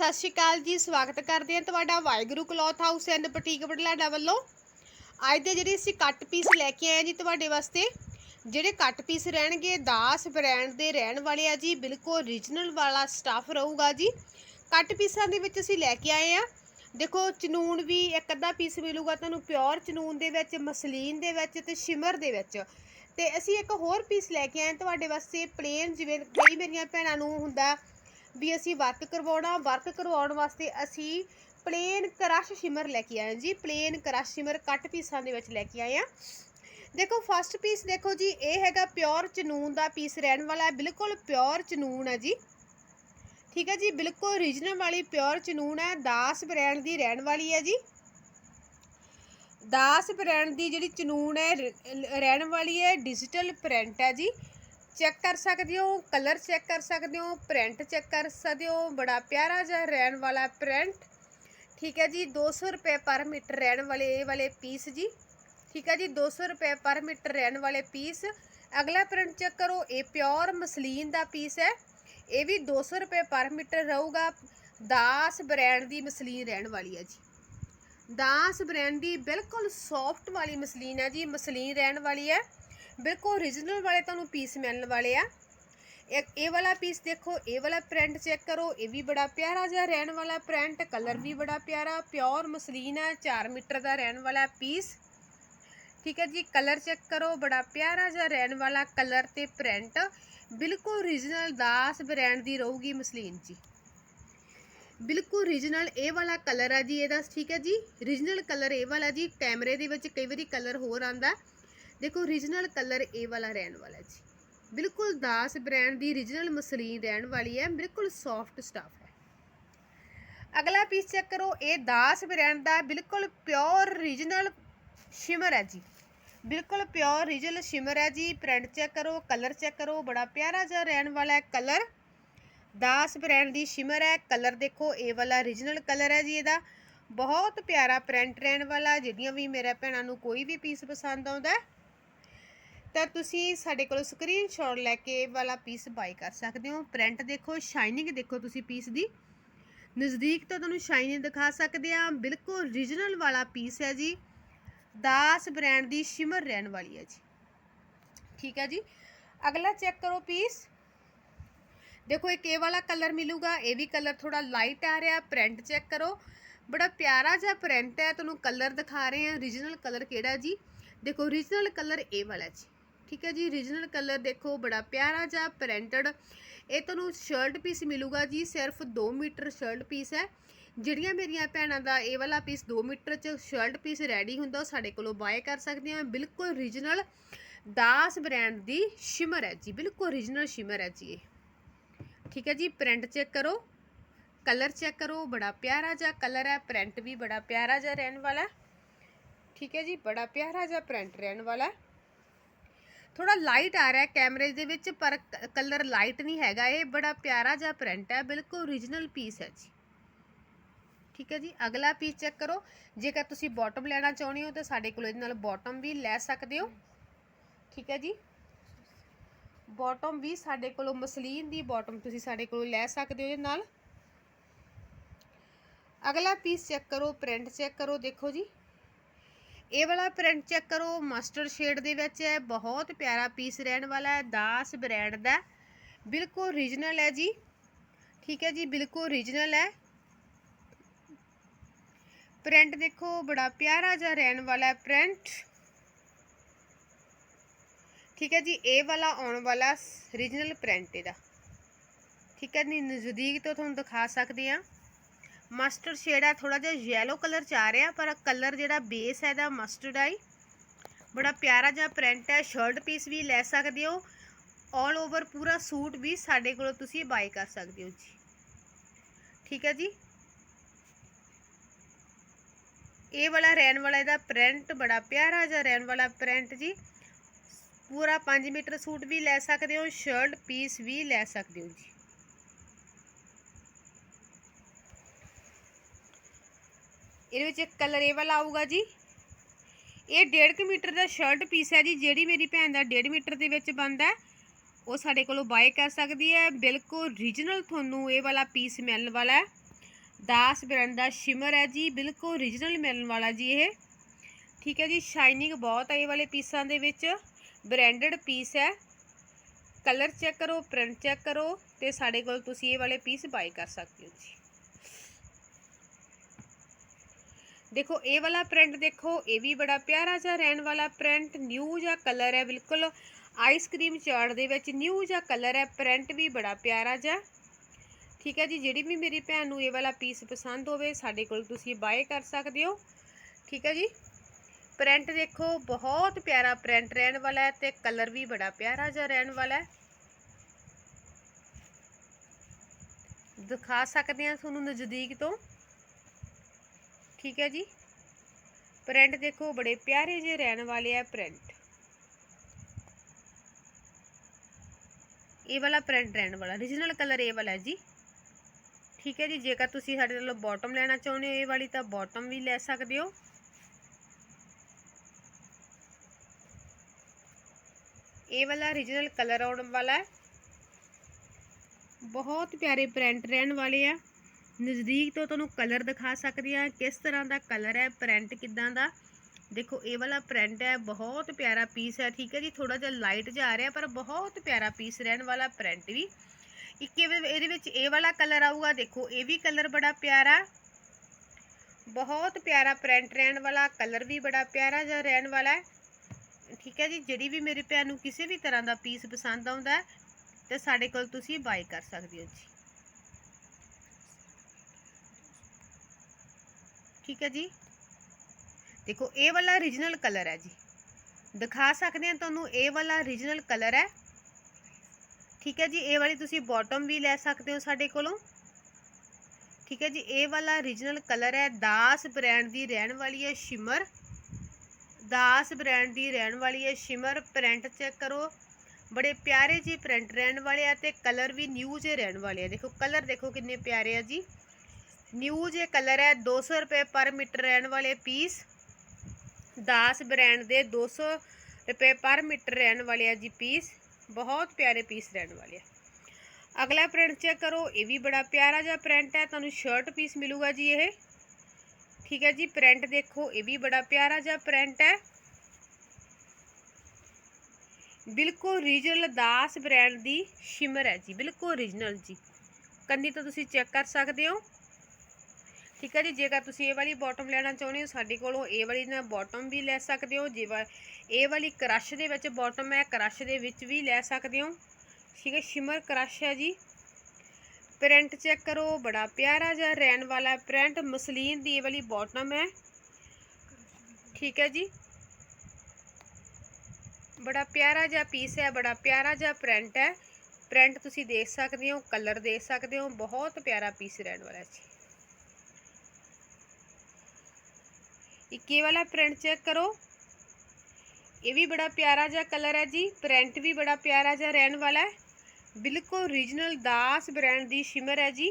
ਸਤਿ ਸ਼੍ਰੀ ਅਕਾਲ ਜੀ, ਸਵਾਗਤ ਕਰਦੇ ਹਾਂ ਤੁਹਾਡਾ Waheguru cloth house and boutique Budhlada ਵੱਲੋਂ। ਅੱਜ ਦੇ ਜਿਹੜੇ ਅਸੀਂ ਕੱਟ ਪੀਸ ਲੈ ਕੇ ਆਏ ਹਾਂ ਜੀ ਤੁਹਾਡੇ ਵਾਸਤੇ, ਜਿਹੜੇ ਕੱਟ ਪੀਸ ਰਹਿਣਗੇ, ਦਾਸ ਬ੍ਰਾਂਡ ਦੇ ਰਹਿਣ ਵਾਲੇ ਆ ਜੀ, ਬਿਲਕੁਲ ਓਰੀਜਨਲ ਵਾਲਾ ਸਟਾਫ ਰਹੂਗਾ ਜੀ। ਕੱਟ ਪੀਸਾਂ ਦੇ ਵਿੱਚ ਅਸੀਂ ਲੈ ਕੇ ਆਏ ਆ ਦੇਖੋ, ਚਨੂਨ ਵੀ ਇੱਕ ਅੱਧਾ ਪੀਸ ਮਿਲੂਗਾ ਤੁਹਾਨੂੰ ਪਿਓਰ ਚਨੂਨ ਦੇ ਵਿੱਚ, ਮਸਲੀਨ ਦੇ ਵਿੱਚ ਤੇ ਸ਼ਿਮਰ ਦੇ ਵਿੱਚ। ਤੇ ਅਸੀਂ ਇੱਕ ਹੋਰ ਪੀਸ ਲੈ ਕੇ ਆਏ ਹਾਂ ਤੁਹਾਡੇ ਵਾਸਤੇ ਪਲੇਨ ਜਿਵੇਂ ਕਈ ਮੇਰੀਆਂ ਭੈਣਾਂ ਨੂੰ ਹੁੰਦਾ ਵੀ ਅਸੀਂ ਵਰਕ ਕਰਵਾਉਣਾ, ਵਰਕ ਕਰਵਾਉਣ ਵਾਸਤੇ ਅਸੀਂ ਪਲੇਨ ਕਰਸ਼ ਸ਼ਿਮਰ ਲੈ ਕੇ ਆਏ ਹਾਂ ਜੀ ਪਲੇਨ ਕਰਸ਼ ਸ਼ਿਮਰ ਕੱਟ ਪੀਸਾਂ ਦੇ ਵਿੱਚ ਲੈ ਕੇ ਆਏ ਆ ਦੇਖੋ ਫਸਟ ਪੀਸ ਦੇਖੋ ਜੀ, ਇਹ ਹੈਗਾ ਪਿਓਰ ਚਨੂਨ ਦਾ ਪੀਸ ਰਹਿਣ ਵਾਲਾ ਹੈ, ਬਿਲਕੁਲ ਪਿਓਰ ਚਨੂਨ ਹੈ ਜੀ। ਠੀਕ ਹੈ ਜੀ, ਬਿਲਕੁਲ ਰੀਜਨਲ ਵਾਲੀ ਪਿਓਰ ਚਨੂਨ ਹੈ, ਦਾਸ ਬ੍ਰਾਂਡ ਦੀ ਰਹਿਣ ਵਾਲੀ ਹੈ ਜੀ। ਦਾਸ ਬ੍ਰਾਂਡ ਦੀ ਜਿਹੜੀ ਚਨੂਨ ਹੈ ਰਹਿਣ ਵਾਲੀ ਹੈ ਡਿਜੀਟਲ ਪ੍ਰਿੰਟ ਹੈ ਜੀ। ਚੈੱਕ ਕਰ ਸਕਦੇ ਹੋ, ਕਲਰ ਚੈੱਕ ਕਰ ਸਕਦੇ ਹੋ, ਪ੍ਰਿੰਟ ਚੈੱਕ ਕਰ ਸਕਦੇ ਹੋ, ਬੜਾ ਪਿਆਰਾ ਜਿਹਾ ਰਹਿਣ ਵਾਲਾ ਪ੍ਰਿੰਟ। ਠੀਕ ਹੈ ਜੀ 200 ਰੁਪਏ ਪਰ ਮੀਟਰ ਰਹਿਣ ਵਾਲੇ, ਇਹ ਵਾਲੇ ਪੀਸ ਜੀ। ਠੀਕ ਹੈ ਜੀ 200 ਰੁਪਏ ਪਰ ਮੀਟਰ ਰਹਿਣ ਵਾਲੇ ਪੀਸ। ਅਗਲਾ ਪ੍ਰਿੰਟ ਚੈੱਕ ਕਰੋ, ਇਹ ਪਿਓਰ ਮਸਲੀਨ ਦਾ ਪੀਸ ਹੈ। ਇਹ ਵੀ 200 ਰੁਪਏ ਪਰ ਮੀਟਰ ਰਹੂਗਾ। ਦਾਸ ਬ੍ਰਾਂਡ ਦੀ ਮਸਲੀਨ ਰਹਿਣ ਵਾਲੀ ਹੈ ਜੀ। ਦਾਸ ਬ੍ਰਾਂਡ ਦੀ ਬਿਲਕੁਲ ਸੌਫਟ ਵਾਲੀ ਮਸਲੀਨ ਹੈ ਜੀ, ਮਸਲੀਨ ਰਹਿਣ ਵਾਲੀ ਹੈ। ਬਿਲਕੁਲ ਓਰੀਜਨਲ ਵਾਲੇ ਤੁਹਾਨੂੰ ਪੀਸ ਮਿਲਣ ਵਾਲੇ ਆ। ਇੱਕ ਇਹ ਵਾਲਾ ਪੀਸ ਦੇਖੋ, ਇਹ ਵਾਲਾ ਪ੍ਰਿੰਟ ਚੈੱਕ ਕਰੋ, ਇਹ ਵੀ ਬੜਾ ਪਿਆਰਾ ਜਿਹਾ ਰਹਿਣ ਵਾਲਾ ਪ੍ਰਿੰਟ ਕਲਰ ਵੀ ਬੜਾ ਪਿਆਰਾ ਪਿਓਰ ਮਸਲੀਨ ਹੈ 4 ਮੀਟਰ ਦਾ ਰਹਿਣ ਵਾਲਾ ਪੀਸ ਠੀਕ ਹੈ ਜੀ ਕਲਰ ਚੈੱਕ ਕਰੋ, ਬੜਾ ਪਿਆਰਾ ਜਿਹਾ ਰਹਿਣ ਵਾਲਾ ਕਲਰ ਤੇ ਪ੍ਰਿੰਟ ਬਿਲਕੁਲ ਓਰੀਜਨਲ ਦਾਸ ਬ੍ਰਾਂਡ ਦੀ ਰਹੂਗੀ ਮਸਲੀਨ ਜੀ। ਬਿਲਕੁਲ ਓਰੀਜਨਲ ਇਹ ਵਾਲਾ ਕਲਰ ਆ ਜੀ ਇਹਦਾ ਠੀਕ ਹੈ ਜੀ। ਓਰੀਜਨਲ ਕਲਰ ਇਹ ਵਾਲਾ ਜੀ, ਕੈਮਰੇ ਦੇ ਵਿੱਚ ਕਈ ਵਾਰੀ ਕਲਰ ਹੋਰ ਆਂਦਾ ਦੇਖੋ ਓਰੀਜਨਲ ਕਲਰ ਇਹ ਵਾਲਾ ਰਹਿਣ ਵਾਲਾ ਜੀ। ਬਿਲਕੁਲ ਦਾਸ ਬ੍ਰਾਂਡ ਦੀ ਓਰੀਜਨਲ ਮਸਲੀਨ ਰਹਿਣ ਵਾਲੀ ਹੈ ਬਿਲਕੁਲ ਸੌਫਟ ਸਟਫ ਹੈ। ਅਗਲਾ ਪੀਸ ਚੈੱਕ ਕਰੋ ਇਹ ਦਾਸ ਬ੍ਰਾਂਡ ਦਾ ਬਿਲਕੁਲ ਪਿਓਰ ਓਰੀਜਨਲ ਸ਼ਿਮਰ ਹੈ ਜੀ। ਬਿਲਕੁਲ ਪਿਓਰ ਓਰੀਜਨਲ ਸ਼ਿਮਰ ਹੈ ਜੀ। ਪ੍ਰਿੰਟ ਚੈੱਕ ਕਰੋ ਕਲਰ ਚੈੱਕ ਕਰੋ ਬੜਾ ਪਿਆਰਾ ਜਿਹਾ ਰਹਿਣ ਵਾਲਾ ਹੈ ਕਲਰ ਦਾਸ ਬ੍ਰਾਂਡ ਦੀ ਸ਼ਿਮਰ ਹੈ ਕਲਰ ਦੇਖੋ ਇਹ ਵਾਲਾ ਓਰੀਜਨਲ ਕਲਰ ਹੈ ਜੀ ਇਹਦਾ। ਬਹੁਤ ਪਿਆਰਾ ਪ੍ਰਿੰਟ ਰਹਿਣ ਵਾਲਾ ਜਿਹੜੀਆਂ ਵੀ ਮੇਰੇ ਭੈਣਾਂ ਨੂੰ ਕੋਈ ਵੀ ਪੀਸ ਪਸੰਦ ਆਉਂਦਾ ਹੈ, ਤਾਂ ਤੁਸੀਂ ਸਾਡੇ ਕੋਲੋਂ ਸਕਰੀਨਸ਼ਾਟ ਲੈ ਕੇ ਇਹ ਵਾਲਾ ਪੀਸ ਬਾਈ ਕਰ ਸਕਦੇ ਹੋ। ਪ੍ਰਿੰਟ ਦੇਖੋ ਸ਼ਾਈਨਿੰਗ ਦੇਖੋ ਤੁਸੀਂ ਪੀਸ ਦੀ। ਨਜ਼ਦੀਕ ਤੋਂ ਤੁਹਾਨੂੰ ਸ਼ਾਈਨਿੰਗ ਦਿਖਾ ਸਕਦੇ ਆ ਬਿਲਕੁਲ ਓਰੀਜਨਲ ਵਾਲਾ ਪੀਸ ਹੈ ਜੀ। ਦਾਸ ਬ੍ਰਾਂਡ ਦੀ ਸ਼ਿਮਰ ਰਹਿਣ ਵਾਲੀ ਹੈ ਜੀ। ਠੀਕ ਹੈ ਜੀ। ਅਗਲਾ ਚੈੱਕ ਕਰੋ ਪੀਸ ਦੇਖੋ, ਇੱਕ ਇਹ ਵਾਲਾ ਕਲਰ ਮਿਲੂਗਾ। ਇਹ ਵੀ ਕਲਰ ਥੋੜਾ ਲਾਈਟ ਆ ਰਿਹਾ। ਪ੍ਰਿੰਟ ਚੈੱਕ ਕਰੋ। ਬੜਾ ਪਿਆਰਾ ਜਿਹਾ ਪ੍ਰਿੰਟ ਹੈ। ਤੁਹਾਨੂੰ ਕਲਰ ਦਿਖਾ ਰਹੇ ਹਾਂ। origignal ਕਲਰ ਕਿਹੜਾ ਜੀ? ਦੇਖੋ origignal ਕਲਰ ਇਹ ਵਾਲਾ ਜੀ। ਠੀਕ ਹੈ ਜੀ ਰੀਜਨਲ ਕਲਰ ਦੇਖੋ, ਬੜਾ ਪਿਆਰਾ ਜਿਹਾ ਪ੍ਰਿੰਟਡ ਇਹ ਤੁਹਾਨੂੰ ਸ਼ਰਟ ਪੀਸ ਮਿਲੂਗਾ ਜੀ, ਸਿਰਫ 2 ਮੀਟਰ ਸ਼ਰਟ ਪੀਸ ਹੈ। ਜਿਹੜੀਆਂ ਮੇਰੀਆਂ ਭੈਣਾਂ ਦਾ ਇਹ ਵਾਲਾ ਪੀਸ 2 ਮੀਟਰ ਚ ਸ਼ਰਟ ਪੀਸ ਰੈਡੀ ਹੁੰਦਾ, ਉਹ ਸਾਡੇ ਕੋਲੋਂ ਬਾਏ ਕਰ ਸਕਦੇ ਆ ਬਿਲਕੁਲ ਰੀਜਨਲ ਦਾਸ ਬ੍ਰਾਂਡ ਦੀ ਸ਼ਿਮਰ ਹੈ ਜੀ, ਬਿਲਕੁਲ ਰੀਜਨਲ ਸ਼ਿਮਰ ਹੈ ਜੀ ਇਹ। ਠੀਕ ਹੈ ਜੀ ਪ੍ਰਿੰਟ ਚੈੱਕ ਕਰੋ ਕਲਰ ਚੈੱਕ ਕਰੋ, ਬੜਾ ਪਿਆਰਾ ਜਿਹਾ ਕਲਰ ਹੈ ਪ੍ਰਿੰਟ ਵੀ ਬੜਾ ਪਿਆਰਾ ਜਿਹਾ ਰਹਿਣ ਵਾਲਾ। ਠੀਕ ਹੈ ਜੀ, ਬੜਾ ਪਿਆਰਾ ਜਿਹਾ ਪ੍ਰਿੰਟ ਰਹਿਣ ਵਾਲਾ। ਥੋੜਾ ਲਾਈਟ ਆ ਰਿਹਾ ਹੈ ਕੈਮਰੇ ਦੇ ਵਿੱਚ, ਪਰ ਕਲਰ ਲਾਈਟ ਨਹੀਂ ਹੈਗਾ ਇਹ, ਬੜਾ ਪਿਆਰਾ ਜਿਹਾ ਪ੍ਰਿੰਟ ਹੈ, ਬਿਲਕੁਲ ਓਰੀਜਨਲ ਪੀਸ ਹੈ ਜੀ। ਠੀਕ ਹੈ ਜੀ, ਅਗਲਾ ਪੀਸ ਚੈੱਕ ਕਰੋ। ਜੇਕਰ ਤੁਸੀਂ ਬਾਟਮ ਲੈਣਾ ਚਾਹੁੰਦੇ ਹੋ ਤਾਂ ਸਾਡੇ ਕੋਲ ਇਹਦੇ ਨਾਲ ਬਾਟਮ ਵੀ ਲੈ ਸਕਦੇ ਹੋ। ਠੀਕ ਹੈ ਜੀ। ਬਾਟਮ ਵੀ ਸਾਡੇ ਕੋਲੋਂ ਮਸਲੀਨ ਦੀ ਬਾਟਮ ਤੁਸੀਂ ਸਾਡੇ ਕੋਲੋਂ ਲੈ ਸਕਦੇ ਹੋ ਇਹਦੇ ਨਾਲ। ਅਗਲਾ ਪੀਸ ਚੈੱਕ ਕਰੋ ਪ੍ਰਿੰਟ ਚੈੱਕ ਕਰੋ, ਦੇਖੋ ਜੀ। ਇਹ ਵਾਲਾ ਪ੍ਰਿੰਟ ਚੈੱਕ ਕਰੋ ਮਸਟਰਡ ਸ਼ੇਡ ਦੇ ਵਿੱਚ ਹੈ, ਬਹੁਤ ਪਿਆਰਾ ਪੀਸ ਰਹਿਣ ਵਾਲਾ ਹੈ, ਦਾਸ ਬ੍ਰਾਂਡ ਦਾ ਬਿਲਕੁਲ ਓਰੀਜਨਲ ਹੈ ਜੀ। ਠੀਕ ਹੈ ਜੀ, ਬਿਲਕੁਲ ਓਰੀਜਨਲ ਹੈ। ਪ੍ਰਿੰਟ ਦੇਖੋ, ਬੜਾ ਪਿਆਰਾ ਜਿਹਾ ਰਹਿਣ ਵਾਲਾ ਹੈ ਪ੍ਰਿੰਟ ਠੀਕ ਹੈ ਜੀ, ਇਹ ਵਾਲਾ ਆਉਣ ਵਾਲਾ ਓਰੀਜਨਲ ਪ੍ਰਿੰਟ ਇਹਦਾ। ਠੀਕ ਹੈ ਜੀ, ਨਜ਼ਦੀਕ ਤੋਂ ਤੁਹਾਨੂੰ ਦਿਖਾ ਸਕਦੇ ਆ ਮਸਟਰਡ ਸ਼ੇਡ ਹੈ ਥੋੜਾ ਜਿਹਾ ਯੈਲੋ ਕਲਰ ਚ ਆ ਰਿਹਾ, ਪਰ ਕਲਰ ਜਿਹੜਾ ਬੇਸ ਹੈ ਇਹਦਾ ਮਸਟਰਡ ਆਈ ਬੜਾ ਪਿਆਰਾ ਜਿਹਾ ਪ੍ਰਿੰਟ ਹੈ ਸ਼ਰਟ ਪੀਸ ਵੀ ਲੈ ਸਕਦੇ ਹੋ। 올 ਓਵਰ ਪੂਰਾ ਸੂਟ ਵੀ ਸਾਡੇ ਕੋਲੋਂ ਤੁਸੀਂ ਬਾਈ ਕਰ ਸਕਦੇ ਹੋ ਜੀ। ਠੀਕ ਹੈ ਜੀ? ਇਹ ਵਾਲਾ ਰਹਿਣ ਵਾਲਾ ਇਹਦਾ ਪ੍ਰਿੰਟ ਬੜਾ ਪਿਆਰਾ ਜਿਹਾ ਰਹਿਣ ਵਾਲਾ ਪ੍ਰਿੰਟ ਜੀ। ਪੂਰਾ 5 ਮੀਟਰ ਸੂਟ ਵੀ ਲੈ ਸਕਦੇ ਹੋ ਸ਼ਰਟ ਪੀਸ ਵੀ ਲੈ ਸਕਦੇ ਹੋ ਜੀ। ਇਹਦੇ ਵਿੱਚ ਇੱਕ ਕਲਰ ਇਹ ਵਾਲਾ ਆਊਗਾ ਜੀ। ਇਹ 1.5 ਮੀਟਰ ਦਾ ਸ਼ਰਟ ਪੀਸ ਹੈ ਜੀ, ਜਿਹੜੀ ਮੇਰੀ ਭੈਣ ਦਾ 1.5 ਮੀਟਰ ਦੇ ਵਿੱਚ ਬਣਦਾ ਉਹ ਸਾਡੇ ਕੋਲੋਂ ਬਾਏ ਕਰ ਸਕਦੀ ਹੈ। ਬਿਲਕੁਲ ਓਰੀਜਨਲ ਤੁਹਾਨੂੰ ਇਹ ਵਾਲਾ ਪੀਸ ਮਿਲਣ ਵਾਲਾ ਹੈ। ਦਾਸ ਬ੍ਰਾਂਡ ਦਾ ਸ਼ਿਮਰ ਹੈ ਜੀ, ਬਿਲਕੁਲ ਓਰੀਜਨਲ ਮਿਲਣ ਵਾਲਾ ਜੀ ਇਹ। ਠੀਕ ਹੈ ਜੀ ਸ਼ਾਈਨਿੰਗ ਬਹੁਤ ਹੈ ਇਹ ਵਾਲੇ ਪੀਸਾਂ ਦੇ ਵਿੱਚ। ਬ੍ਰਾਂਡਡ ਪੀਸ ਹੈ। ਕਲਰ ਚੈੱਕ ਕਰੋ ਪ੍ਰਿੰਟ ਚੈੱਕ ਕਰੋ ਤੇ ਸਾਡੇ ਕੋਲ ਤੁਸੀਂ ਇਹ ਵਾਲੇ ਪੀਸ ਬਾਈ ਕਰ ਸਕਦੇ ਹੋ ਜੀ। ਦੇਖੋ, ਇਹ ਵਾਲਾ ਪ੍ਰਿੰਟ ਦੇਖੋ, ਇਹ ਵੀ ਬੜਾ ਪਿਆਰਾ ਜਿਹਾ ਰਹਿਣ ਵਾਲਾ ਪ੍ਰਿੰਟ ਨਿਊ ਜਿਹਾ ਕਲਰ ਹੈ, ਬਿਲਕੁਲ ਆਈਸਕ੍ਰੀਮ ਚਾਰਟ ਦੇ ਵਿੱਚ ਨਿਊ ਜਿਹਾ ਕਲਰ ਹੈ ਪ੍ਰਿੰਟ ਵੀ ਬੜਾ ਪਿਆਰਾ ਜਿਹਾ। ਠੀਕ ਹੈ ਜੀ, ਜਿਹੜੀ ਵੀ ਮੇਰੀ ਭੈਣ ਨੂੰ ਇਹ ਵਾਲਾ ਪੀਸ ਪਸੰਦ ਹੋਵੇ, ਸਾਡੇ ਕੋਲ ਤੁਸੀਂ ਬਾਏ ਕਰ ਸਕਦੇ ਹੋ। ਠੀਕ ਹੈ ਜੀ ਪ੍ਰਿੰਟ ਦੇਖੋ, ਬਹੁਤ ਪਿਆਰਾ ਪ੍ਰਿੰਟ ਰਹਿਣ ਵਾਲਾ ਹੈ ਤੇ ਕਲਰ ਵੀ ਬੜਾ ਪਿਆਰਾ ਜਿਹਾ ਰਹਿਣ ਵਾਲਾ ਹੈ। ਦਿਖਾ ਸਕਦੇ ਹਾਂ ਤੁਹਾਨੂੰ ਨਜ਼ਦੀਕ ਤੋਂ। ਠੀਕ ਹੈ ਜੀ? ਪ੍ਰਿੰਟ ਦੇਖੋ, ਬੜੇ ਪਿਆਰੇ ਜਿਹੇ ਰਹਿਣ ਵਾਲੇ ਆ ਪ੍ਰਿੰਟ ਇਹ ਵਾਲਾ ਪ੍ਰਿੰਟ ਰਹਿਣ ਵਾਲਾ origignal ਕਲਰ ਇਹ ਵਾਲਾ ਜੀ। ਠੀਕ ਹੈ ਜੀ, ਜੇਕਰ ਤੁਸੀਂ ਸਾਡੇ ਨਾਲੋਂ ਬਾਟਮ ਲੈਣਾ ਚਾਹੁੰਦੇ ਹੋ, ਇਹ ਵਾਲੀ ਤਾਂ ਬਾਟਮ ਵੀ ਲੈ ਸਕਦੇ ਹੋ। ਇਹ ਵਾਲਾ origignal ਕਲਰ ਆਉਣ ਵਾਲਾ ਹੈ। ਬਹੁਤ ਪਿਆਰੇ ਪ੍ਰਿੰਟ ਰਹਿਣ ਵਾਲੇ ਆ। ਨਜ਼ਦੀਕ ਤੋਂ ਤੁਹਾਨੂੰ ਕਲਰ ਦਿਖਾ ਸਕਦੀ ਆ ਕਿਸ ਤਰ੍ਹਾਂ ਦਾ ਕਲਰ ਹੈ ਪ੍ਰਿੰਟ ਕਿਦਾਂ ਦਾ? ਦੇਖੋ, ਇਹ ਵਾਲਾ ਪ੍ਰਿੰਟ ਹੈ, ਬਹੁਤ ਪਿਆਰਾ ਪੀਸ ਹੈ, ਠੀਕ ਹੈ ਜੀ ਥੋੜਾ ਜਿਹਾ ਲਾਈਟ ਜਾ ਰਿਹਾ, ਪਰ ਬਹੁਤ ਪਿਆਰਾ ਪੀਸ ਰਹਿਣ ਵਾਲਾ ਪ੍ਰਿੰਟ ਵੀ। ਇੱਕ ਇਹਦੇ ਵਿੱਚ ਇਹ ਵਾਲਾ ਕਲਰ ਆਊਗਾ, ਦੇਖੋ, ਇਹ ਵੀ ਕਲਰ ਬੜਾ ਪਿਆਰਾ। ਬਹੁਤ ਪਿਆਰਾ ਪ੍ਰਿੰਟ ਰਹਿਣ ਵਾਲਾ ਕਲਰ ਵੀ ਬੜਾ ਪਿਆਰਾ ਜਿਹਾ ਰਹਿਣ ਵਾਲਾ ਹੈ। ਠੀਕ ਹੈ ਜੀ, ਜਿਹੜੀ ਵੀ ਮੇਰੇ ਭੈਣ ਨੂੰ ਕਿਸੇ ਵੀ ਤਰ੍ਹਾਂ ਦਾ ਪੀਸ ਪਸੰਦ ਆਉਂਦਾ ਹੈ, ਤੇ ਸਾਡੇ ਕੋਲ ਤੁਸੀਂ ਬਾਈ ਕਰ ਸਕਦੇ ਹੋ ਜੀ। ਠੀਕ ਹੈ ਜੀ? ਦੇਖੋ ਇਹ ਵਾਲਾ origignal ਕਲਰ ਹੈ ਜੀ। ਦਿਖਾ ਸਕਦੇ ਹਾਂ ਤੁਹਾਨੂੰ ਇਹ ਵਾਲਾ origignal ਕਲਰ ਹੈ। ਠੀਕ ਹੈ ਜੀ ਇਹ ਵਾਲੀ ਤੁਸੀਂ ਬਾਟਮ ਵੀ ਲੈ ਸਕਦੇ ਹੋ ਸਾਡੇ ਕੋਲੋਂ। ਠੀਕ ਹੈ ਜੀ ਇਹ ਵਾਲਾ origignal ਕਲਰ ਹੈ, ਦਾਸ ਬ੍ਰਾਂਡ ਦੀ ਰਹਿਣ ਵਾਲੀ ਹੈ ਸ਼ਿਮਰ ਦਾਸ ਬ੍ਰਾਂਡ ਦੀ ਰਹਿਣ ਵਾਲੀ ਹੈ ਸ਼ਿਮਰ ਪ੍ਰਿੰਟ ਚੈੱਕ ਕਰੋ। ਬੜੇ ਪਿਆਰੇ ਜੀ ਪ੍ਰਿੰਟ ਰਹਿਣ ਵਾਲੇ ਆ ਤੇ ਕਲਰ ਵੀ ਨਿਊ ਜੇ ਰਹਿਣ ਵਾਲੇ ਆ। ਦੇਖੋ ਕਲਰ ਦੇਖੋ ਕਿੰਨੇ ਪਿਆਰੇ ਆ ਜੀ। ਨਿਊ ਜੇ ਕਲਰ ਹੈ 200 ਰੁਪਏ ਪਰ ਮੀਟਰ ਰਹਿਣ ਵਾਲੇ ਪੀਸ। ਦਾਸ ਬ੍ਰਾਂਡ ਦੇ 200 ਰੁਪਏ ਪਰ ਮੀਟਰ ਰਹਿਣ ਵਾਲੇ ਆ ਜੀ ਪੀਸ। ਬਹੁਤ ਪਿਆਰੇ ਪੀਸ ਰਹਿਣ ਵਾਲੇ ਆ। ਅਗਲਾ ਪ੍ਰਿੰਟ ਚੈੱਕ ਕਰੋ, ਇਹ ਵੀ ਬੜਾ ਪਿਆਰਾ ਜਿਹਾ ਪ੍ਰਿੰਟ ਹੈ, ਤੁਹਾਨੂੰ ਸ਼ਰਟ ਪੀਸ ਮਿਲੂਗਾ ਜੀ ਇਹ। ਠੀਕ ਹੈ ਜੀ ਪ੍ਰਿੰਟ ਦੇਖੋ, ਇਹ ਵੀ ਬੜਾ ਪਿਆਰਾ ਜਿਹਾ ਪ੍ਰਿੰਟ ਹੈ। ਬਿਲਕੁਲ ਰੀਜਨਲ ਦਾਸ ਬ੍ਰਾਂਡ ਦੀ ਸ਼ਿਮਰ ਹੈ ਜੀ, ਬਿਲਕੁਲ ਓਰੀਜਨਲ ਜੀ। ਕੰਨੀ ਤੋਂ ਤੁਸੀਂ ਚੈੱਕ ਕਰ ਸਕਦੇ ਹੋ। ਠੀਕ ਹੈ ਜੀ, ਜੇਕਰ ਤੁਸੀਂ ਇਹ ਵਾਲੀ ਬਾਟਮ ਲੈਣਾ ਚਾਹੁੰਦੇ ਹੋ, ਸਾਡੇ ਕੋਲੋਂ ਇਹ ਵਾਲੀ ਨਾ ਬਾਟਮ ਵੀ ਲੈ ਸਕਦੇ ਹੋ ਜਿਵੇਂ ਇਹ ਵਾਲੀ ਕ੍ਰਸ਼ ਦੇ ਵਿੱਚ ਬਾਟਮ ਹੈ ਕ੍ਰਸ਼ ਦੇ ਵਿੱਚ ਵੀ ਲੈ ਸਕਦੇ ਹੋ। ਠੀਕ ਹੈ ਸ਼ਿਮਰ ਕ੍ਰਸ਼ ਹੈ ਜੀ। ਪ੍ਰਿੰਟ ਚੈੱਕ ਕਰੋ, ਬੜਾ ਪਿਆਰਾ ਜਿਹਾ ਰਹਿਣ ਵਾਲਾ ਪ੍ਰਿੰਟ ਮਸਲੀਨ ਦੀ ਇਹ ਵਾਲੀ ਬਾਟਮ ਹੈ। ਠੀਕ ਹੈ ਜੀ। ਬੜਾ ਪਿਆਰਾ ਜਿਹਾ ਪੀਸ ਹੈ, ਬੜਾ ਪਿਆਰਾ ਜਿਹਾ ਪ੍ਰਿੰਟ ਹੈ। ਪ੍ਰਿੰਟ ਤੁਸੀਂ ਦੇਖ ਸਕਦੇ ਹੋ ਕਲਰ ਦੇਖ ਸਕਦੇ ਹੋ, ਬਹੁਤ ਪਿਆਰਾ ਪੀਸ ਰਹਿਣ ਵਾਲਾ ਜੀ। ਇੱਕ ਇਹ ਵਾਲਾ ਪ੍ਰਿੰਟ ਚੈੱਕ ਕਰੋ। ਇਹ ਵੀ ਬੜਾ ਪਿਆਰਾ ਜਿਹਾ ਕਲਰ ਹੈ ਜੀ। ਪ੍ਰਿੰਟ ਵੀ ਬੜਾ ਪਿਆਰਾ ਜਿਹਾ ਰਹਿਣ ਵਾਲਾ ਹੈ। ਬਿਲਕੁਲ ਓਰੀਜਨਲ ਦਾਸ ਬ੍ਰਾਂਡ ਦੀ ਸ਼ਿਮਰ ਹੈ ਜੀ।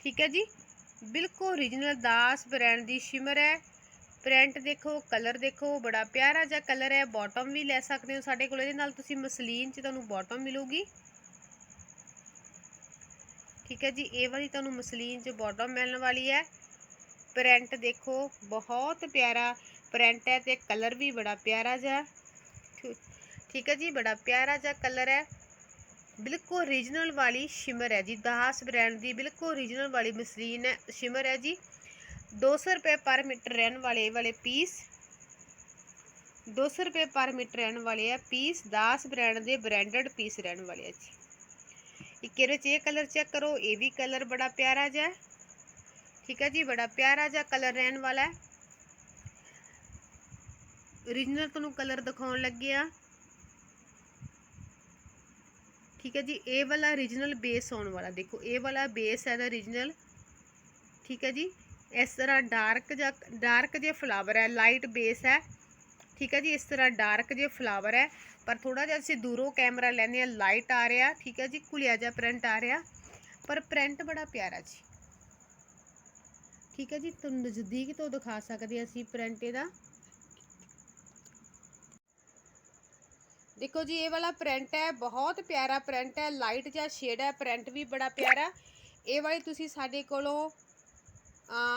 ਠੀਕ ਹੈ ਜੀ? ਬਿਲਕੁਲ ਓਰੀਜਨਲ ਦਾਸ ਬ੍ਰਾਂਡ ਦੀ ਸ਼ਿਮਰ ਹੈ। ਪ੍ਰਿੰਟ ਦੇਖੋ ਕਲਰ ਦੇਖੋ, ਬੜਾ ਪਿਆਰਾ ਜਿਹਾ ਕਲਰ ਹੈ। ਬਾਟਮ ਵੀ ਲੈ ਸਕਦੇ ਹੋ ਸਾਡੇ ਕੋਲ। ਇਹਦੇ ਨਾਲ ਤੁਸੀਂ ਮਸਲੀਨ 'ਚ ਤੁਹਾਨੂੰ ਬਾਟਮ ਮਿਲੂਗੀ। ਠੀਕ ਹੈ ਜੀ? ਇਹ ਵਾਲੀ ਤੁਹਾਨੂੰ ਮਸਲੀਨ 'ਚ ਬਾਟਮ ਮਿਲਣ ਵਾਲੀ ਹੈ। ਪ੍ਰਿੰਟ ਦੇਖੋ, ਬਹੁਤ ਪਿਆਰਾ ਪ੍ਰਿੰਟ ਹੈ ਤੇ ਕਲਰ ਵੀ ਬੜਾ ਪਿਆਰਾ ਜਿਹਾ। ਠੀ- ਠੀਕ ਹੈ ਜੀ, ਬੜਾ ਪਿਆਰਾ ਜਿਹਾ ਕਲਰ ਹੈ। ਬਿਲਕੁਲ ਓਰੀਜਨਲ ਵਾਲੀ ਸ਼ਿਮਰ ਹੈ ਜੀ, ਦਾਸ ਬ੍ਰਾਂਡ ਦੀ ਬਿਲਕੁਲ ਓਰੀਜਨਲ ਵਾਲੀ ਮਸਲੀਨ ਹੈ ਸ਼ਿਮਰ ਹੈ ਜੀ। 200 ਰੁਪਏ ਪਰ ਮੀਟਰ ਰਹਿਣ ਵਾਲੇ ਵਾਲੇ ਪੀਸ 200 ਰੁਪਏ ਪਰ ਮੀਟਰ ਰਹਿਣ ਵਾਲੇ ਆ ਪੀਸ ਦਾਸ ਬ੍ਰਾਂਡ ਦੇ ਬ੍ਰਾਂਡਡ ਪੀਸ ਰਹਿਣ ਵਾਲੇ ਆ ਜੀ। ਇੱਕ ਇਹਦੇ 'ਚ ਇਹ ਕਲਰ ਚੈੱਕ ਕਰੋ, ਇਹ ਵੀ ਕਲਰ ਬੜਾ ਪਿਆਰਾ ਜਿਹਾ ਹੈ ਠੀਕ ਹੈ ਜੀ, ਬੜਾ ਪਿਆਰਾ ਜਿਹਾ ਕਲਰ ਰਹਿਣ ਵਾਲਾ ਹੈ। Origignal ਤੁਹਾਨੂੰ ਕਲਰ ਦਿਖਾਉਣ ਲੱਗੇ ਆ ਠੀਕ ਹੈ ਜੀ, ਇਹ ਵਾਲਾ origignal ਬੇਸ ਆਉਣ ਵਾਲਾ, ਦੇਖੋ, ਇਹ ਵਾਲਾ ਬੇਸ ਹੈ ਦਾ origignal ਠੀਕ ਹੈ ਜੀ, ਇਸ ਤਰ੍ਹਾਂ ਡਾਰਕ ਜਾਂ ਡਾਰਕ ਜੇ ਫਲਾਵਰ ਹੈ ਲਾਈਟ ਬੇਸ ਹੈ। ਠੀਕ ਹੈ ਜੀ, ਇਸ ਤਰ੍ਹਾਂ ਡਾਰਕ ਜੇ ਫਲਾਵਰ ਹੈ। ਪਰ ਥੋੜਾ ਜਿਹਾ ਅਸੀਂ ਦੂਰੋਂ ਕੈਮਰਾ ਲੈਨੇ ਆ ਲਾਈਟ ਆ ਰਿਹਾ। ਠੀਕ ਹੈ ਜੀ ਕੁਲਿਆ ਜਿਹਾ ਪ੍ਰਿੰਟ ਆ ਰਿਹਾ। ਪਰ ਪ੍ਰਿੰਟ ਬੜਾ ਪਿਆਰਾ ਜੀ। ਠੀਕ ਹੈ ਜੀ, ਤੁਹਾਨੂੰ ਨਜ਼ਦੀਕ ਤੋਂ ਦਿਖਾ ਸਕਦੇ ਹਾਂ ਅਸੀਂ ਪ੍ਰਿੰਟ ਇਹਦਾ। ਦੇਖੋ ਜੀ, ਇਹ ਵਾਲਾ ਪ੍ਰਿੰਟ ਹੈ, ਬਹੁਤ ਪਿਆਰਾ ਪ੍ਰਿੰਟ ਹੈ ਲਾਈਟ ਜਿਹਾ ਸ਼ੇਡ ਹੈ ਪ੍ਰਿੰਟ ਵੀ ਬੜਾ ਪਿਆਰਾ ਇਹ ਵਾਲੀ ਤੁਸੀਂ ਸਾਡੇ ਕੋਲੋਂ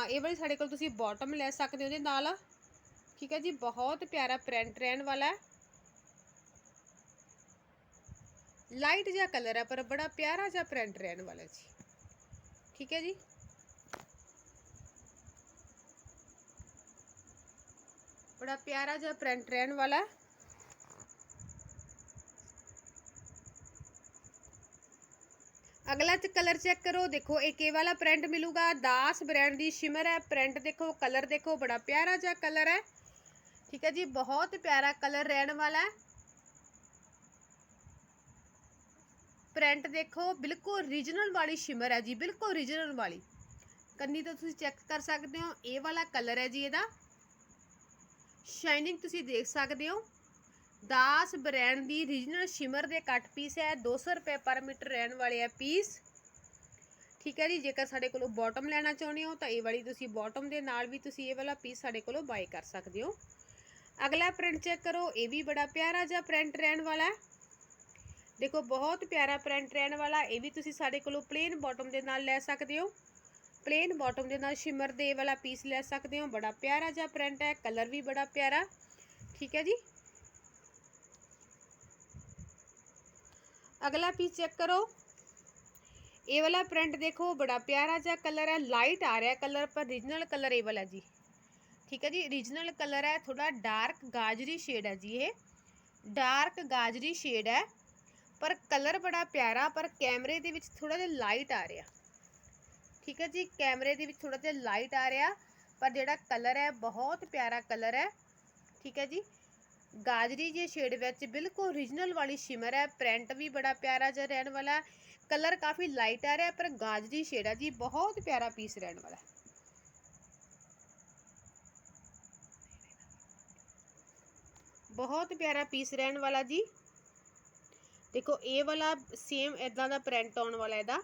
ਇਹ ਵਾਲੀ ਸਾਡੇ ਕੋਲ ਤੁਸੀਂ ਬਾਟਮ ਲੈ ਸਕਦੇ ਹੋ ਉਹਦੇ ਨਾਲ। ਠੀਕ ਹੈ ਜੀ, ਬਹੁਤ ਪਿਆਰਾ ਪ੍ਰਿੰਟ ਰਹਿਣ ਵਾਲਾ ਹੈ। ਲਾਈਟ ਜਿਹਾ ਕਲਰ ਹੈ, ਪਰ ਬੜਾ ਪਿਆਰਾ ਜਿਹਾ ਪ੍ਰਿੰਟ ਰਹਿਣ ਵਾਲਾ ਜੀ। ਠੀਕ ਹੈ ਜੀ। ਬੜਾ ਪਿਆਰਾ ਜਿਹਾ ਪ੍ਰਿੰਟ ਰਹਿਣ ਵਾਲਾ ਹੈ। ਅਗਲਾ ਚ ਕਲਰ ਚੈੱਕ ਕਰੋ, ਦੇਖੋ ਇੱਕ ਇਹ ਵਾਲਾ ਪ੍ਰਿੰਟ ਮਿਲੂਗਾ। ਦਾਸ ਬ੍ਰਾਂਡ ਦੀ ਸ਼ਿਮਰ ਹੈ ਪ੍ਰਿੰਟ ਦੇਖੋ ਕਲਰ ਦੇਖੋ, ਬੜਾ ਪਿਆਰਾ ਜਿਹਾ ਕਲਰ ਹੈ। ਠੀਕ ਹੈ ਜੀ, ਬਹੁਤ ਪਿਆਰਾ ਕਲਰ ਰਹਿਣ ਵਾਲਾ ਹੈ। ਪ੍ਰਿੰਟ ਦੇਖੋ, ਬਿਲਕੁਲ ਰੀਜਨਲ ਵਾਲੀ ਸ਼ਿਮਰ ਹੈ ਜੀ, ਬਿਲਕੁਲ ਰੀਜਨਲ ਵਾਲੀ। ਕੰਨੀ ਤਾਂ ਤੁਸੀਂ ਚੈੱਕ ਕਰ ਸਕਦੇ ਹੋ, ਇਹ ਵਾਲਾ ਕਲਰ ਹੈ ਜੀ ਇਹਦਾ। ਸ਼ਾਈਨਿੰਗ ਤੁਸੀਂ ਦੇਖ ਸਕਦੇ ਹੋ। ਦਾਸ ਬ੍ਰਾਂਡ ਦੀ ਰੀਜਨਲ ਸ਼ਿਮਰ ਦੇ ਕੱਟ ਪੀਸ ਹੈ। 200 ਰੁਪਏ ਪਰ ਮੀਟਰ ਰਹਿਣ ਵਾਲੇ ਆ ਪੀਸ ਠੀਕ ਹੈ ਜੀ, ਜੇਕਰ ਸਾਡੇ ਕੋਲੋਂ ਬਾਟਮ ਲੈਣਾ ਚਾਹੁੰਦੇ ਹੋ ਤਾਂ ਇਹ ਵਾਲੀ ਤੁਸੀਂ ਬਾਟਮ ਦੇ ਨਾਲ ਵੀ ਤੁਸੀਂ ਇਹ ਵਾਲਾ ਪੀਸ ਸਾਡੇ ਕੋਲੋਂ ਬਾਈ ਕਰ ਸਕਦੇ ਹੋ। ਅਗਲਾ ਪ੍ਰਿੰਟ ਚੈੱਕ ਕਰੋ, ਇਹ ਵੀ ਬੜਾ ਪਿਆਰਾ ਜਿਹਾ ਪ੍ਰਿੰਟ ਰਹਿਣ ਵਾਲਾ ਹੈ। ਦੇਖੋ, ਬਹੁਤ ਪਿਆਰਾ ਪ੍ਰਿੰਟ ਰਹਿਣ ਵਾਲਾ, ਇਹ ਵੀ ਤੁਸੀਂ ਸਾਡੇ ਕੋਲੋਂ ਪਲੇਨ ਬਾਟਮ ਦੇ ਨਾਲ ਲੈ ਸਕਦੇ ਹੋ। ਪਲੇਨ ਬਾਟਮ ਦੇ ਨਾਲ ਸ਼ਿਮਰ ਦੇ ਵਾਲਾ ਪੀਸ ਲੈ ਸਕਦੇ ਹੋ। ਬੜਾ ਪਿਆਰਾ ਜਿਹਾ ਪ੍ਰਿੰਟ ਹੈ, ਕਲਰ ਵੀ ਬੜਾ ਪਿਆਰਾ। ਠੀਕ ਹੈ ਜੀ। ਅਗਲਾ ਪੀਸ ਚੈੱਕ ਕਰੋ। ਇਹ ਵਾਲਾ ਪ੍ਰਿੰਟ ਦੇਖੋ, ਬੜਾ ਪਿਆਰਾ ਜਿਹਾ ਕਲਰ ਹੈ। ਲਾਈਟ ਆ ਰਿਹਾ ਕਲਰ, ਪਰ ਰੀਜਨਲ ਕਲਰ ਇਹ ਵਾਲਾ ਜੀ। ਠੀਕ ਹੈ ਜੀ ਰੀਜਨਲ ਕਲਰ ਹੈ। ਥੋੜਾ ਡਾਰਕ ਗਾਜਰੀ ਸ਼ੇਡ ਹੈ ਜੀ ਇਹ। ਡਾਰਕ ਗਾਜਰੀ ਸ਼ੇਡ ਹੈ। ਪਰ ਕਲਰ ਬੜਾ ਪਿਆਰਾ, ਪਰ ਕੈਮਰੇ ਦੇ ਵਿੱਚ ਥੋੜਾ ਜਿਹਾ ਲਾਈਟ ਆ ਰਿਹਾ। ਠੀਕ ਹੈ ਜੀ, ਕੈਮਰੇ ਦੇ ਵਿੱਚ ਥੋੜਾ ਜਿਹਾ ਲਾਈਟ ਆ ਰਿਹਾ, ਪਰ ਜਿਹੜਾ ਕਲਰ ਹੈ, ਬਹੁਤ ਪਿਆਰਾ ਕਲਰ ਹੈ। ਠੀਕ ਹੈ ਜੀ, ਗਾਜਰੀ ਜੇ ਸ਼ੇਡ ਵਿੱਚ ਬਿਲਕੁਲ ਓਰੀਜਨਲ ਵਾਲੀ ਸ਼ਿਮਰ ਹੈ ਪ੍ਰਿੰਟ ਵੀ ਬੜਾ ਪਿਆਰਾ ਜਿਹਾ ਰਹਿਣ ਵਾਲਾ ਕਲਰ ਕਾਫੀ ਲਾਈਟ ਆ ਰਿਹਾ, ਪਰ ਗਾਜਰੀ ਸ਼ੇਡ ਹੈ ਜੀ, ਬਹੁਤ ਪਿਆਰਾ ਪੀਸ ਰਹਿਣ ਵਾਲਾ ਬਹੁਤ ਪਿਆਰਾ ਪੀਸ ਰਹਿਣ ਵਾਲਾ ਜੀ। ਦੇਖੋ, ਇਹ ਵਾਲਾ ਸੇਮ ਇਦਾਂ ਦਾ ਪ੍ਰਿੰਟ ਆਉਣ ਵਾਲਾ ਇਹਦਾ।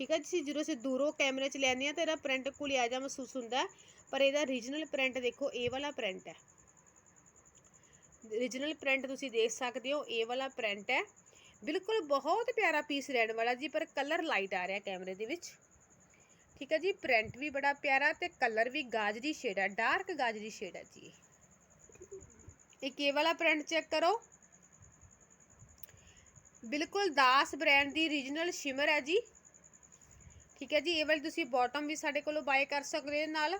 ਠੀਕ ਹੈ ਜੀ ਜਦੋਂ ਅਸੀਂ ਦੂਰੋਂ ਕੈਮਰੇ 'ਚ ਲੈਂਦੇ ਆ ਤਾਂ ਇਹਦਾ ਪ੍ਰਿੰਟ ਕੋਲ ਜਾ ਮਹਿਸੂਸ ਹੁੰਦਾ ਪਰ ਇਹਦਾ ਰੀਜਨਲ ਪ੍ਰਿੰਟ ਦੇਖੋ ਇਹ ਵਾਲਾ ਪ੍ਰਿੰਟ ਹੈ। ਰੀਜਨਲ ਪ੍ਰਿੰਟ ਤੁਸੀਂ ਦੇਖ ਸਕਦੇ ਹੋ ਇਹ ਵਾਲਾ ਪ੍ਰਿੰਟ ਹੈ। ਬਿਲਕੁਲ ਬਹੁਤ ਪਿਆਰਾ ਪੀਸ ਰਹਿਣ ਵਾਲਾ ਜੀ, ਪਰ ਕਲਰ ਲਾਈਟ ਆ ਰਿਹਾ ਕੈਮਰੇ ਦੇ ਵਿੱਚ। ਠੀਕ ਹੈ ਜੀ ਪ੍ਰਿੰਟ ਵੀ ਬੜਾ ਪਿਆਰਾ ਤੇ ਕਲਰ ਵੀ ਗਾਜਰੀ ਸ਼ੇਡ ਹੈ ਡਾਰਕ ਗਾਜਰੀ ਸ਼ੇਡ ਹੈ ਜੀ। ਇੱਕ ਇਹ ਵਾਲਾ ਪ੍ਰਿੰਟ ਚੈੱਕ ਕਰੋ। ਬਿਲਕੁਲ ਦਾਸ ਬ੍ਰਾਂਡ ਦੀ ਰੀਜਨਲ ਸ਼ਿਮਰ ਹੈ ਜੀ। ਠੀਕ ਹੈ ਜੀ, ਇਹ ਵਾਲੀ ਤੁਸੀਂ ਬਾਟਮ ਵੀ ਸਾਡੇ ਕੋਲੋਂ ਬਾਏ ਕਰ ਸਕਦੇ ਹੋ ਨਾਲ।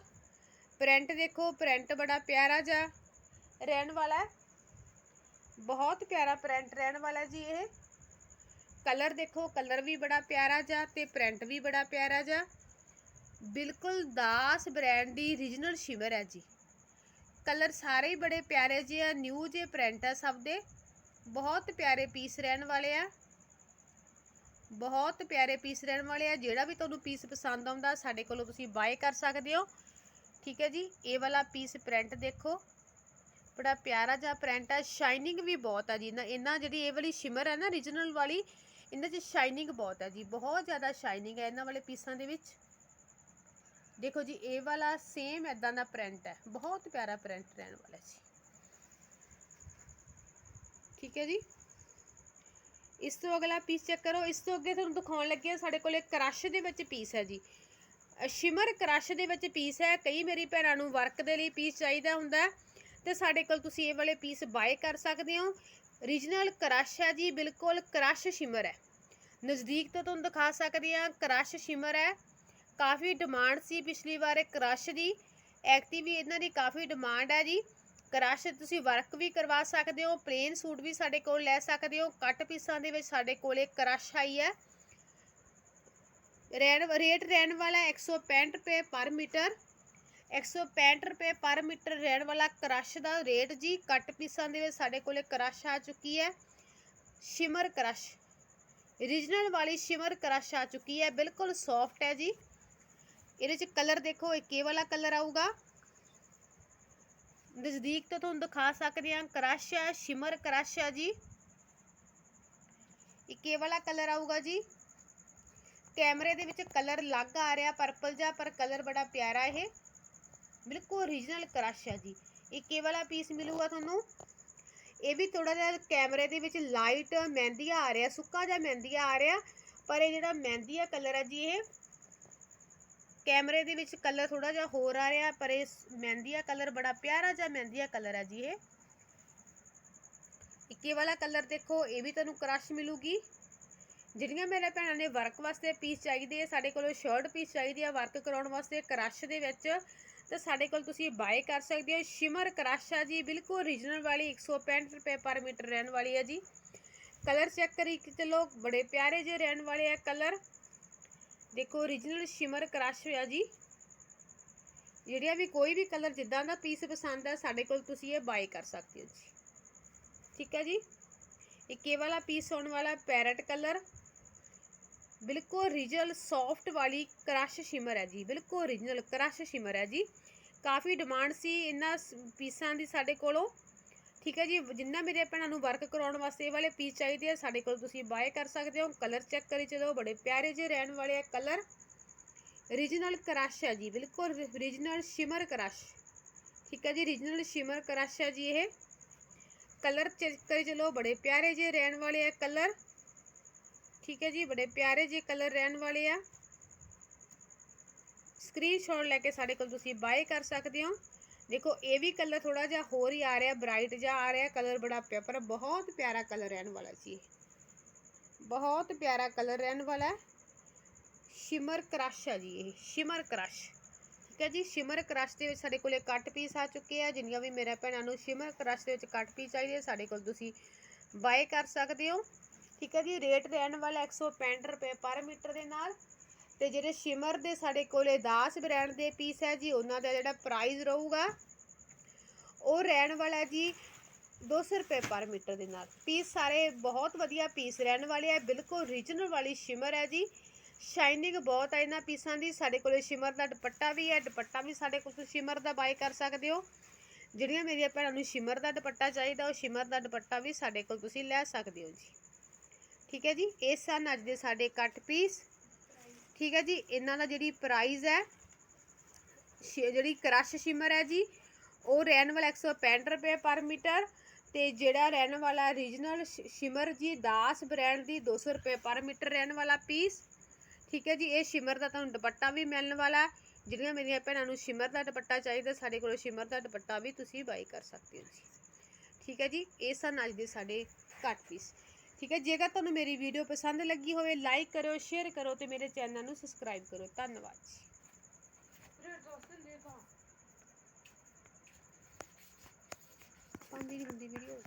ਪ੍ਰਿੰਟ ਦੇਖੋ ਪ੍ਰਿੰਟ ਬੜਾ ਪਿਆਰਾ ਜਿਹਾ ਰਹਿਣ ਵਾਲਾ ਬਹੁਤ ਪਿਆਰਾ ਪ੍ਰਿੰਟ ਰਹਿਣ ਵਾਲਾ ਜੀ ਇਹ। ਕਲਰ ਦੇਖੋ ਕਲਰ ਵੀ ਬੜਾ ਪਿਆਰਾ ਜਿਹਾ ਤੇ ਪ੍ਰਿੰਟ ਵੀ ਬੜਾ ਪਿਆਰਾ ਜਿਹਾ। ਬਿਲਕੁਲ ਦਾਸ ਬ੍ਰਾਂਡ ਦੀ ਰੀਜਨਲ ਸ਼ਿਮਰ ਹੈ ਜੀ। ਕਲਰ ਸਾਰੇ ਹੀ ਬੜੇ ਪਿਆਰੇ ਜਿਹੇ ਆ ਨਿਊ ਜੇ ਪ੍ਰਿੰਟ ਆ ਸਭ ਦੇ। ਬਹੁਤ ਪਿਆਰੇ ਪੀਸ ਰਹਿਣ ਵਾਲੇ ਆ। ਬਹੁਤ ਪਿਆਰੇ ਪੀਸ ਰਹਿਣ ਵਾਲੇ ਆ। ਜਿਹੜਾ ਵੀ ਤੁਹਾਨੂੰ ਪੀਸ ਪਸੰਦ ਆਉਂਦਾ, ਸਾਡੇ ਕੋਲੋਂ ਤੁਸੀਂ ਬਾਏ ਕਰ ਸਕਦੇ ਹੋ। ਠੀਕ ਹੈ ਜੀ, ਇਹ ਵਾਲਾ ਪੀਸ ਪ੍ਰਿੰਟ ਦੇਖੋ। ਬੜਾ ਪਿਆਰਾ ਜਿਹਾ ਪ੍ਰਿੰਟ ਹੈ ਸ਼ਾਈਨਿੰਗ ਵੀ ਬਹੁਤ ਆ ਜੀ। ਨਾ ਇਹਨਾਂ ਜਿਹੜੀ ਇਹ ਵਾਲੀ ਸ਼ਿਮਰ ਹੈ ਨਾ origignal ਵਾਲੀ, ਇਹਨਾਂ 'ਚ ਸ਼ਾਈਨਿੰਗ ਬਹੁਤ ਹੈ ਜੀ। ਬਹੁਤ ਜ਼ਿਆਦਾ ਸ਼ਾਈਨਿੰਗ ਹੈ ਇਹਨਾਂ ਵਾਲੇ ਪੀਸਾਂ ਦੇ ਵਿੱਚ। ਦੇਖੋ ਜੀ, ਇਹ ਵਾਲਾ ਸੇਮ ਐਦਾਂ ਦਾ ਪ੍ਰਿੰਟ ਹੈ ਬਹੁਤ ਪਿਆਰਾ ਪ੍ਰਿੰਟ ਰਹਿਣ ਵਾਲਾ ਜੀ। ਠੀਕ ਹੈ ਜੀ। ਇਸ ਤੋਂ ਅਗਲਾ ਪੀਸ ਚੈੱਕ ਕਰੋ, ਇਸ ਤੋਂ ਅੱਗੇ ਤੁਹਾਨੂੰ ਦਿਖਾਉਣ ਲੱਗੇ ਹਾਂ ਸਾਡੇ ਕੋਲੇ ਕ੍ਰਸ਼ ਦੇ ਵਿੱਚ ਪੀਸ ਹੈ ਜੀ। ਸ਼ਿਮਰ ਕਰਸ਼ ਦੇ ਵਿੱਚ ਪੀਸ ਹੈ, ਕਈ ਮੇਰੀ ਭੈਣਾਂ ਨੂੰ ਵਰਕ ਦੇ ਲਈ ਪੀਸ ਚਾਹੀਦਾ ਹੁੰਦਾ ਹੈ, ਤੇ ਸਾਡੇ ਕੋਲ ਤੁਸੀਂ ਇਹ ਵਾਲੇ ਪੀਸ ਬਾਏ ਕਰ ਸਕਦੇ ਹੋ। ਰੀਜਨਲ ਕ੍ਰਸ਼ ਹੈ ਜੀ, ਬਿਲਕੁਲ ਕ੍ਰਸ਼ ਸ਼ਿਮਰ ਹੈ। ਨਜ਼ਦੀਕ ਤੋਂ ਤੁਹਾਨੂੰ ਦਿਖਾ ਸਕਦੇ ਆ ਕਰਸ਼ ਸ਼ਿਮਰ ਹੈ। ਕਾਫੀ ਡਿਮਾਂਡ ਸੀ ਪਿਛਲੀ ਵਾਰ ਕਰਸ਼ ਦੀ। ਐਕਟਿਵ ਇਹਨਾਂ ਦੀ ਕਾਫੀ ਡਿਮਾਂਡ ਹੈ ਜੀ। ਕ੍ਰਸ਼ ਤੁਸੀਂ ਵਰਕ ਵੀ ਕਰਵਾ ਸਕਦੇ ਹੋ ਪਲੇਨ ਸੂਟ ਵੀ ਸਾਡੇ ਕੋਲ ਲੈ ਸਕਦੇ ਹੋ, ਕੱਟ ਪੀਸਾਂ ਦੇ ਵਿੱਚ ਸਾਡੇ ਕੋਲੇ ਕ੍ਰਸ਼ ਆਈ ਹੈ। ਰੈਨ ਰੇਟ ਰਹਿਣ ਵਾਲਾ 165 ਰੁਪਏ ਪਰ ਮੀਟਰ 165 ਰੁਪਏ ਪਰ ਮੀਟਰ ਰਹਿਣ ਵਾਲਾ ਕ੍ਰਸ਼ ਦਾ ਰੇਟ ਜੀ, ਕੱਟ ਪੀਸਾਂ ਦੇ ਵਿੱਚ ਸਾਡੇ ਕੋਲੇ ਕ੍ਰਸ਼ ਆ ਚੁੱਕੀ ਹੈ, ਸ਼ਿਮਰ ਕ੍ਰਸ਼। ਰੀਜਨਲ ਵਾਲੀ ਸ਼ਿਮਰ ਕ੍ਰਸ਼ ਆ ਚੁੱਕੀ ਹੈ, ਬਿਲਕੁਲ ਸੌਫਟ ਹੈ ਜੀ। ਇਹਦੇ ਚ ਕਲਰ ਦੇਖੋ, ਇੱਕ ਇਹ ਵਾਲਾ ਕਲਰ ਆਊਗਾ। ਨਜ਼ਦੀਕ ਤੋਂ ਤੁਹਾਨੂੰ ਦਿਖਾ ਸਕਦੇ ਹਾਂ, ਕਰਸ਼ ਹੈ, ਸ਼ਿਮਰ ਕਰਸ਼ ਹੈ ਜੀ। ਇੱਕ ਇਹ ਵਾਲਾ ਕਲਰ ਆਊਗਾ ਜੀ। ਕੈਮਰੇ ਦੇ ਵਿੱਚ ਕਲਰ ਲੱਗ ਆ ਰਿਹਾ ਪਰਪਲ ਜਿਹਾ, ਪਰ ਕਲਰ ਬੜਾ ਪਿਆਰਾ ਇਹ। ਬਿਲਕੁਲ ਓਰੀਜਨਲ ਕਰਸ਼ ਹੈ ਜੀ। ਇੱਕ ਇਹ ਵਾਲਾ ਪੀਸ ਮਿਲੂਗਾ ਤੁਹਾਨੂੰ। ਇਹ ਵੀ ਥੋੜਾ ਜਿਹਾ ਕੈਮਰੇ ਦੇ ਵਿੱਚ ਲਾਈਟ ਮਹਿੰਦੀਆ ਆ ਰਿਹਾ, ਸੁੱਕਾ ਜਿਹਾ ਮਹਿੰਦੀਆ ਆ ਰਿਹਾ, ਪਰ ਇਹ ਜਿਹੜਾ ਮਹਿੰਦੀਆ ਕਲਰ ਹੈ ਜੀ ਇਹ ਕੈਮਰੇ ਦੇ ਵਿੱਚ ਕਲਰ ਥੋੜਾ ਜਿਹਾ ਹੋਰ ਆ ਰਿਹਾ, ਪਰ ਇਹ ਮਹਿੰਦੀਆ ਕਲਰ ਬੜਾ ਪਿਆਰਾ ਜਿਹਾ ਮਹਿੰਦੀਆ ਕਲਰ ਹੈ ਜੀ ਇਹ। ਇੱਕੇ ਵਾਲਾ ਕਲਰ ਦੇਖੋ, ਇਹ ਵੀ ਤੁਹਾਨੂੰ ਕ੍ਰਸ਼ ਮਿਲੂਗੀ। ਜਿਹੜੀਆਂ ਮੇਰੇ ਭੈਣਾਂ ਨੇ ਵਰਕ ਵਾਸਤੇ ਪੀਸ ਚਾਹੀਦੇ ਆ, ਸਾਡੇ ਕੋਲ ਸ਼ਰਟ ਪੀਸ ਚਾਹੀਦੀ ਆ ਵਰਕ ਕਰਾਉਣ ਵਾਸਤੇ ਕ੍ਰਸ਼ ਦੇ ਵਿੱਚ, ਤਾਂ ਸਾਡੇ ਕੋਲ ਤੁਸੀਂ ਬਾਏ ਕਰ ਸਕਦੇ ਹੋ। ਸ਼ਿਮਰ ਕ੍ਰਸ਼ ਆ ਜੀ, ਬਿਲਕੁਲ ਓਰੀਜਨਲ ਵਾਲੀ 165 ਰੁਪਏ ਪਰ ਮੀਟਰ ਰਹਿਣ ਵਾਲੀ ਹੈ ਜੀ। ਕਲਰ ਚੈੱਕ ਕਰੀ ਕਿ ਚਲੋ ਬੜੇ ਪਿਆਰੇ ਜਿਹੇ ਰਹਿਣ ਵਾਲੇ ਆ ਕਲਰ। ਦੇਖੋ ਓਰੀਜਨਲ ਸ਼ਿਮਰ ਕ੍ਰਸ਼ ਆ ਜੀ। ਜਿਹੜੀਆਂ ਵੀ ਕੋਈ ਵੀ ਕਲਰ ਜਿੱਦਾਂ ਦਾ ਪੀਸ ਪਸੰਦ ਹੈ ਸਾਡੇ ਕੋਲ ਤੁਸੀਂ ਇਹ ਬਾਈ ਕਰ ਸਕਦੇ ਹੋ ਜੀ। ਠੀਕ ਹੈ ਜੀ? ਇੱਕ ਇਹ ਵਾਲਾ ਪੀਸ ਹੋਣ ਵਾਲਾ ਪੈਰਟ ਕਲਰ ਬਿਲਕੁਲ ਓਰੀਜਨਲ ਸੌਫਟ ਵਾਲੀ ਕ੍ਰਸ਼ ਸ਼ਿਮਰ ਹੈ ਜੀ। ਬਿਲਕੁਲ ਓਰੀਜਨਲ ਕ੍ਰਸ਼ ਸ਼ਿਮਰ ਹੈ ਜੀ। ਕਾਫੀ ਡਿਮਾਂਡ ਸੀ ਇਹਨਾਂ ਸ- ਪੀਸਾਂ ਦੀ ਸਾਡੇ ਕੋਲੋਂ। ਠੀਕ ਹੈ ਜੀ, ਜਿੰਨਾ ਮੇਰੇ ਭੈਣਾਂ ਨੂੰ ਵਰਕ ਕਰਾਉਣ ਵਾਸਤੇ ਇਹ ਵਾਲੇ ਪੀਸ ਚਾਹੀਦੇ ਆ, ਸਾਡੇ ਕੋਲ ਤੁਸੀਂ ਬਾਏ ਕਰ ਸਕਦੇ ਹੋ ਕਲਰ ਚੈੱਕ ਕਰੀ ਚਲੋ ਬੜੇ ਪਿਆਰੇ ਜਿਹੇ ਰਹਿਣ ਵਾਲੇ ਆ ਕਲਰ ਓਰੀਜਨਲ ਕ੍ਰਸ਼ ਹੈ ਜੀ, ਬਿਲਕੁਲ ਰੀਜਨਲ ਸ਼ਿਮਰ ਕ੍ਰਸ਼। ਠੀਕ ਹੈ ਜੀ ਰੀਜਨਲ ਸ਼ਿਮਰ ਕ੍ਰਸ਼ ਹੈ ਜੀ ਇਹ। ਕਲਰ ਚੈੱਕ ਕਰੀ ਚਲੋ ਬੜੇ ਪਿਆਰੇ ਜਿਹੇ ਰਹਿਣ ਵਾਲੇ ਆ ਕਲਰ ਠੀਕ ਹੈ ਜੀ, ਬੜੇ ਪਿਆਰੇ ਜਿਹੇ ਕਲਰ ਰਹਿਣ ਵਾਲੇ ਆ। ਸਕਰੀਨਸ਼ਾਟ ਲੈ ਕੇ ਸਾਡੇ ਕੋਲ ਤੁਸੀਂ ਬਾਏ ਕਰ ਸਕਦੇ ਹੋ। ਦੇਖੋ, ਇਹ ਵੀ ਕਲਰ ਥੋੜਾ ਜਿਹਾ ਹੋਰ ਹੀ ਆ ਰਿਹਾ ਬ੍ਰਾਈਟ ਜਿਹਾ ਆ ਰਿਹਾ ਕਲਰ ਬੜਾ ਪਿਆ, ਪਰ ਬਹੁਤ ਪਿਆਰਾ ਕਲਰ ਰਹਿਣ ਵਾਲਾ ਜੀ ਬਹੁਤ ਪਿਆਰਾ ਕਲਰ ਰਹਿਣ ਵਾਲਾ ਹੈ। ਸ਼ਿਮਰ ਕ੍ਰਸ਼ ਆ ਜੀ ਇਹ ਸ਼ਿਮਰ ਕ੍ਰਸ਼ ਠੀਕ ਹੈ ਜੀ ਸ਼ਿਮਰ ਕ੍ਰਸ਼ ਦੇ ਵਿੱਚ ਸਾਡੇ ਕੋਲੇ ਕੱਟ ਪੀਸ ਆ ਚੁੱਕੇ ਆ, ਜਿੰਨੀਆਂ ਵੀ ਮੇਰੇ ਭੈਣਾਂ ਨੂੰ ਸ਼ਿਮਰ ਕ੍ਰਸ਼ ਦੇ ਵਿੱਚ ਕੱਟ ਪੀਸ ਚਾਹੀਦੇ ਸਾਡੇ ਕੋਲ ਤੁਸੀਂ ਬਾਏ ਕਰ ਸਕਦੇ ਹੋ। ਠੀਕ ਹੈ ਜੀ ਰੇਟ ਰਹਿਣ ਵਾਲਾ 165 ਰੁਪਏ ਪਰ ਮੀਟਰ ਦੇ ਨਾਲ। ਤੇ ਜਿਹੜੇ ਸ਼ਿਮਰ ਦੇ ਸਾਡੇ ਕੋਲੇ ਦਾਸ ਬ੍ਰਾਂਡ ਦੇ ਪੀਸ ਹੈ ਜੀ, ਉਹਨਾਂ ਦਾ ਜਿਹੜਾ ਪ੍ਰਾਈਸ ਰਹੂਗਾ, ਉਹ ਰਹਿਣ ਵਾਲਾ ਜੀ 200 ਰੁਪਏ ਪਰ ਮੀਟਰ ਦੇ ਨਾਲ। ਪੀਸ ਸਾਰੇ ਬਹੁਤ ਵਧੀਆ ਪੀਸ ਰਹਿਣ ਵਾਲੇ ਆ ਬਿਲਕੁਲ ਓਰੀਜਨਲ ਵਾਲੀ ਸ਼ਿਮਰ ਹੈ ਜੀ। ਸ਼ਾਈਨਿੰਗ ਬਹੁਤ ਹੈ ਇਹਨਾਂ ਪੀਸਾਂ ਦੀ, ਸਾਡੇ ਕੋਲੇ ਸ਼ਿਮਰ ਦਾ ਦੁਪੱਟਾ ਵੀ ਹੈ, ਦੁਪੱਟਾ ਵੀ ਸਾਡੇ ਕੋਲ ਤੁਸੀਂ ਸ਼ਿਮਰ ਦਾ ਬਾਈ ਕਰ ਸਕਦੇ ਹੋ। ਜਿਹੜੀਆਂ ਮੇਰੀਆਂ ਭੈਣਾਂ ਨੂੰ ਸ਼ਿਮਰ ਦਾ ਦੁਪੱਟਾ ਚਾਹੀਦਾ, ਉਹ ਸ਼ਿਮਰ ਦਾ ਦੁਪੱਟਾ ਵੀ ਸਾਡੇ ਕੋਲ ਤੁਸੀਂ ਲੈ ਸਕਦੇ ਹੋ ਜੀ। ਠੀਕ ਹੈ ਜੀ, ਇਹ ਸਨ ਅੱਜ ਦੇ ਸਾਡੇ ਕੱਟ ਪੀਸ ਠੀਕ ਹੈ ਜੀ, ਇਹਨਾਂ ਦਾ ਜਿਹੜੀ ਪ੍ਰਾਈਸ ਹੈ ਸ਼ਿ- ਜਿਹੜੀ ਕਰਸ਼ ਸ਼ਿਮਰ ਹੈ ਜੀ, ਉਹ ਰਹਿਣ ਵਾਲਾ 165 ਰੁਪਏ ਪਰ ਮੀਟਰ ਤੇ ਜਿਹੜਾ ਰਹਿਣ ਵਾਲਾ ਰੀਜਨਲ ਸ਼ਿਮਰ ਜੀ, ਦਾਸ ਬ੍ਰਾਂਡ ਦੀ 200 ਰੁਪਏ ਪਰ ਮੀਟਰ ਰਹਿਣ ਵਾਲਾ ਪੀਸ ਠੀਕ ਹੈ ਜੀ, ਇਹ ਸ਼ਿਮਰ ਦਾ ਤੁਹਾਨੂੰ ਦੁਪੱਟਾ ਵੀ ਮਿਲਣ ਵਾਲਾ ਜਿਹੜੀਆਂ ਮੇਰੀਆਂ ਭੈਣਾਂ ਨੂੰ ਸ਼ਿਮਰ ਦਾ ਦੁਪੱਟਾ ਚਾਹੀਦਾ, ਸਾਡੇ ਕੋਲ ਸ਼ਿਮਰ ਦਾ ਦੁਪੱਟਾ ਵੀ ਤੁਸੀਂ ਬਾਈ ਕਰ ਸਕਦੇ ਹੋ ਜੀ। ਠੀਕ ਹੈ ਜੀ, ਇਹ ਸਨ ਅੱਜ ਦੇ ਸਾਡੇ ਘੱਟ ਪੀਸ ਠੀਕ ਹੈ ਜੇਕਰ ਤੁਹਾਨੂੰ ਮੇਰੀ ਵੀਡੀਓ ਪਸੰਦ ਲੱਗੀ ਹੋਵੇ ਲਾਈਕ ਕਰੋ ਸ਼ੇਅਰ ਕਰੋ ਤੇ ਮੇਰੇ ਚੈਨਲ ਨੂੰ ਸਬਸਕ੍ਰਾਈਬ ਕਰੋ ਧੰਨਵਾਦ ਜੀ। ਪੰਜ ਦੀ ਹੁੰਦੀ ਵੀਡੀਓ